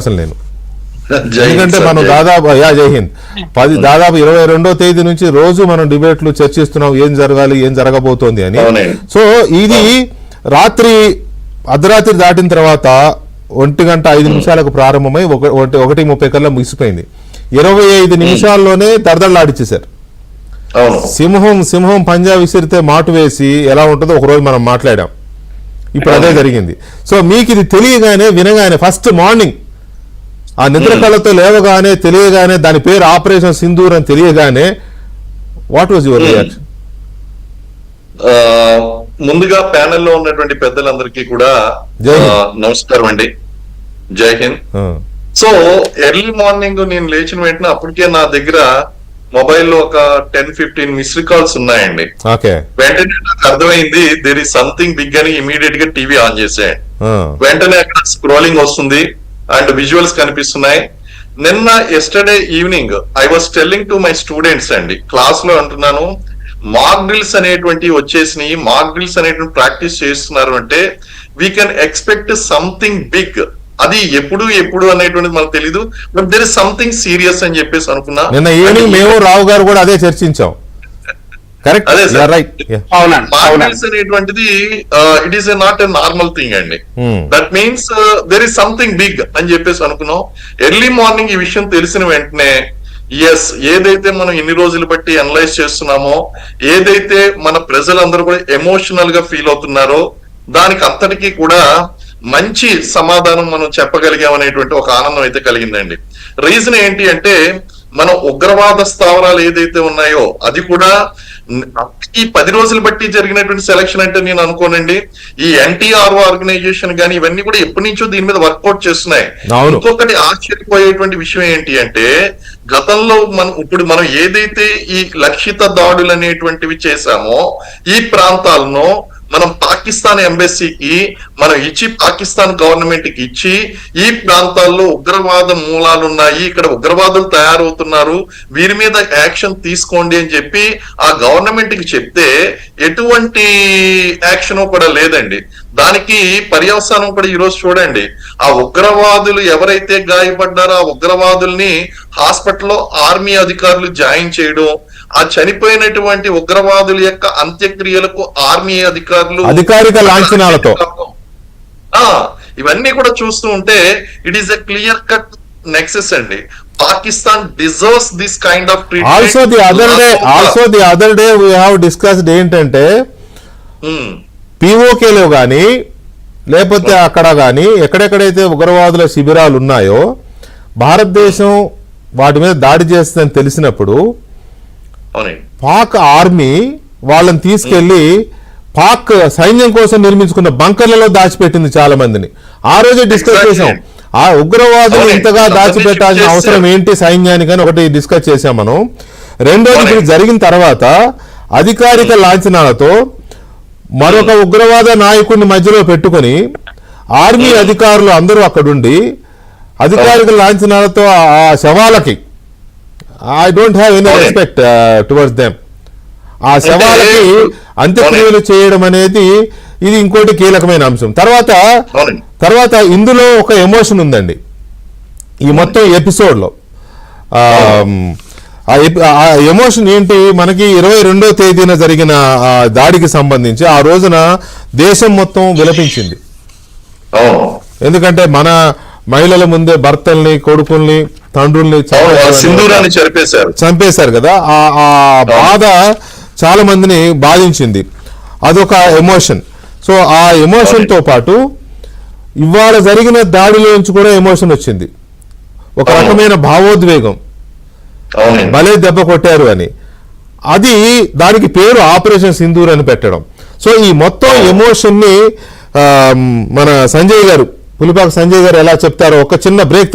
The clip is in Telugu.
అసలు నేను. హింద్ ఎందుకంటే మనం దాదాపు యా జై హింద్. పది దాదాపు ఇరవై రెండో తేదీ నుంచి రోజు మనం డిబేట్లు చర్చిస్తున్నాం ఏం జరగాలి ఏం జరగబోతోంది అని. సో ఇది రాత్రి అర్ధరాత్రి దాటిన తర్వాత ఒంటి గంట ఐదు నిమిషాలకు ప్రారంభమై ఒక- ఒకటి ఒకటి ముప్పై కల్లా ముగిసిపోయింది. ఇరవై ఐదు నిమిషాల్లోనే దరదళ్ళాడిచ్చేశారు అవును. సింహం సింహం పంజా విసిరితే మాటు వేసి ఎలా ఉంటుందో ఒక రోజు మనం మాట్లాడాం. ఇప్పుడు అదే జరిగింది. సో మీకు ఇది తెలియగానే వినగానే ఫస్ట్ మార్నింగ్ ఆ నిద్ర కళ్ళతో లేవగానే తెలియగానే దాని పేరు ఆపరేషన్ సింధూర్ అని తెలియగానే వాట్ వాజ్ యువర్ రియాక్షన్ ముందుగా ప్యానెల్లో ఉన్నటువంటి పెద్దలందరికీ కూడా నమస్కారం అండి. జై హింద్. సో ఎర్లీ మార్నింగ్ నేను లేచిన వెంటనే అప్పటికే నా దగ్గర మొబైల్లో ఒక టెన్ ఫిఫ్టీన్ మిస్డ్ కాల్స్ ఉన్నాయండి. ఓకే. వెంటనే నాకు అర్థమైంది దేర్ ఇస్ సంథింగ్ బిగ్ అని ఇమీడియట్గా టీవీ ఆన్ చేసేయండి. వెంటనే అక్కడ స్క్రోలింగ్ వస్తుంది. అండ్ విజువల్స్ కనిపిస్తున్నాయి. నిన్న yesterday evening I was telling to my students అండి క్లాస్లో అంటున్నాను మాక్ డ్రిల్స్ అనేటువంటి వచ్చేసినాయి మాక్ డ్రిల్స్ అనేటువంటి ప్రాక్టీస్ చేస్తున్నారు అంటే we can expect something big అది ఎప్పుడు ఎప్పుడు అనేటువంటిది మనకు తెలీదు but there is something serious అని చెప్పేసి అనుకున్నా. నిన్న ఈవినింగ్ మేము రావు గారు కూడా అదే చర్చించాం. కరెక్ట్ మార్కెట్స్ అనేటువంటిది it is not a normal thing అండి. That means there is something big అని చెప్పేసి అనుకున్నాం. ఎర్లీ మార్నింగ్ ఈ విషయం తెలిసిన వెంటనే ఎస్ ఏదైతే మనం ఇన్ని రోజులు బట్టి అనలైజ్ చేస్తున్నామో ఏదైతే మన ప్రజలందరూ కూడా ఎమోషనల్గా ఫీల్ అవుతున్నారో దానికి అంతటికీ కూడా మంచి సమాధానం మనం చెప్పగలిగాం అనేటువంటి ఒక ఆనందం అయితే కలిగిందండి. రీజన్ ఏంటి అంటే మన ఉగ్రవాద స్థావరాలు ఏదైతే ఉన్నాయో అది కూడా ఈ పది రోజులు బట్టి జరిగినటువంటి సెలక్షన్ అంటే నేను అనుకోనండి ఈ ఎన్టీఆర్ ఆర్గనైజేషన్ కానీ ఇవన్నీ కూడా ఎప్పటి నుంచో దీని మీద వర్కౌట్ చేస్తున్నాయి. ఇంకొకటి ఆశ్చర్యపోయేటువంటి విషయం ఏంటి అంటే గతంలో మనం ఇప్పుడు మనం ఏదైతే ఈ లక్షిత దాడులు అనేటువంటివి చేశామో ఈ ప్రాంతాలను మనం పాకిస్తాన్ ఎంబసీకి మనం ఇచ్చి పాకిస్తాన్ గవర్నమెంట్కి ఇచ్చి ఈ ప్రాంతాల్లో ఉగ్రవాద మూలాలు ఉన్నాయి ఇక్కడ ఉగ్రవాదులు తయారవుతున్నారు వీరి మీద యాక్షన్ తీసుకోండి అని చెప్పి ఆ గవర్నమెంట్కి చెప్తే ఎటువంటి యాక్షన్ కూడా లేదండి. దానికి పర్యవసానం కూడా ఈరోజు చూడండి. ఆ ఉగ్రవాదులు ఎవరైతే గాయపడ్డారో ఆ ఉగ్రవాదుల్ని హాస్పిటల్లో ఆర్మీ అధికారులు జాయిన్ చేయడం ఆ చనిపోయినటువంటి ఉగ్రవాదుల యొక్క అంత్యక్రియలకు ఆర్మీ అధికారులు అధికారిక లాంఛనాలతో. ఇవన్నీ కూడా చూస్తూ ఉంటే it is a clear cut nexus అండి. Pakistan deserves this kind of also the other day also the other day we have discussed ఏంటంటే పిఓకేలో కానీ లేకపోతే అక్కడ కానీ ఎక్కడెక్కడైతే ఉగ్రవాదుల శిబిరాలు ఉన్నాయో భారతదేశం వాటి మీద దాడి చేస్తుందని తెలిసినప్పుడు పాక్ ఆర్మీ వాళ్ళని తీసుకెళ్ళి పాక్ సైన్యం కోసం నిర్మించుకున్న బంకర్లలో దాచిపెట్టింది చాలా మందిని. ఆ రోజే డిస్కస్. చేసాం ఆ ఉగ్రవాదులు. ఇంతగా దాచిపెట్టాల్సిన. అవసరం ఏంటి సైన్యానికి అని ఒకటి డిస్కస్ చేసాం మనం. రెండోది ఇప్పుడు. జరిగిన తర్వాత అధికారిక లాంఛనాలతో మరొక ఉగ్రవాద నాయకుడిని మధ్యలో పెట్టుకొని ఆర్మీ అధికారులు అందరూ అక్కడుండి అధికారిక లాంఛనాలతో ఆ శవాలకి I don't have any. Respect towards them ఆ శవాలకి అంత్యక్రియలు చేయడం అనేది ఇది ఇంకోటి కీలకమైన అంశం. తర్వాత. తర్వాత ఇందులో ఒక ఎమోషన్ ఉందండి. ఈ మొత్తం ఎపిసోడ్లో ఆ, ఎమోషన్ ఏంటి? మనకి ఇరవై రెండో తేదీన జరిగిన ఆ దాడికి సంబంధించి ఆ రోజున దేశం మొత్తం విలపించింది. ఎందుకంటే మన మహిళల ముందే భర్తల్ని కొడుకుల్ని తండ్రుల్ని సింధూరాన్ని చెరిపేశారు చంపేశారు కదా. ఆ ఆ బాధ చాలా మందిని బాధించింది. అదొక ఎమోషన్. సో ఆ ఎమోషన్తో పాటు ఇవాళ జరిగిన దాడిలోంచి కూడా ఎమోషన్ వచ్చింది. ఒక. రకమైన భావోద్వేగం. భలే దెబ్బ కొట్టారు అని. అది దానికి పేరు ఆపరేషన్ సింధూర్ అని పెట్టడం. సో ఈ మొత్తం ఎమోషన్ని ఆ, మన సంజయ్ గారు పులిపాక సంజయ్ గారు ఎలా చెప్తారో ఒక చిన్న బ్రేక్